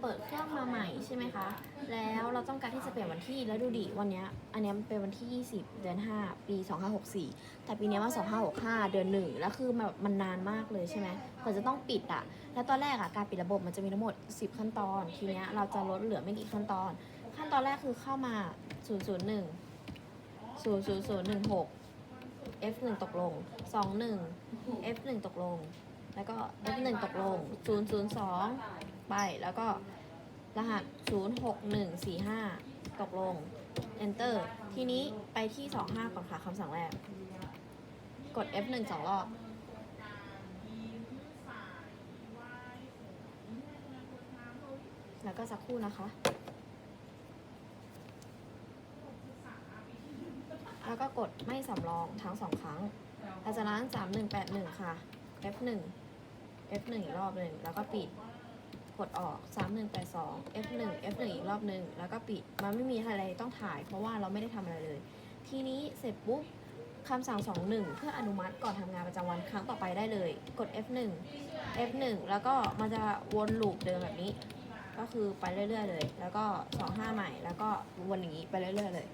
เปิดเครื่องมาใหม่ใช่ไหมคะ แล้วเราต้องการที่จะเปลี่ยนวันที่ แล้วดูดิวันเนี้ยอันนี้มันเป็นวันที่ 20 เดือน 5 ปี 2564 แต่ปีเนี้ยว่า 2565 เดือน 1 แล้วคือแบบมันนานมากเลยใช่ไหมกว่าจะต้องปิดอะแล้วตอนแรกอะการปิดระบบมันจะมีทั้งหมด 10 ขั้นตอน ทีเนี้ยเราจะลดเหลือไม่กี่ขั้นตอน ขั้นตอนแรกคือเข้ามา 001 00016 F1 ตกลง 21 F1 ตกลง แล้วก็ F1 ตกลง 002 ไปแล้วก็รหัส 06145 ตกลง Enter ทีนี้ไปที่ 25 ก่อนค่ะคำสั่งแรก กด F1 สองรอบ แล้วก็สักครู่นะคะ แล้วก็กดไม่สำรองทั้งสองครั้งหลังจากนั้น 3181 ค่ะ F1 F1 อีกรอบหนึ่งแล้วก็ปิด กดออก 3182 F1 F1 อีกรอบหนึ่งแล้วก็ปิด มันไม่มีอะไรต้องถ่าย เพราะว่าเราไม่ได้ทำอะไรเลย ทีนี้เสร็จปุ๊บคำสั่ง 21 เพื่ออนุมัติก่อนทำงานประจำวันครั้งต่อไปได้เลย กด F1 F1 แล้วก็มันจะวนลูปเดิมแบบนี้ ก็คือไปเรื่อยๆเลย แล้วก็ 25 ใหม่ แล้วก็วนอย่างนี้ไปเรื่อยๆเลย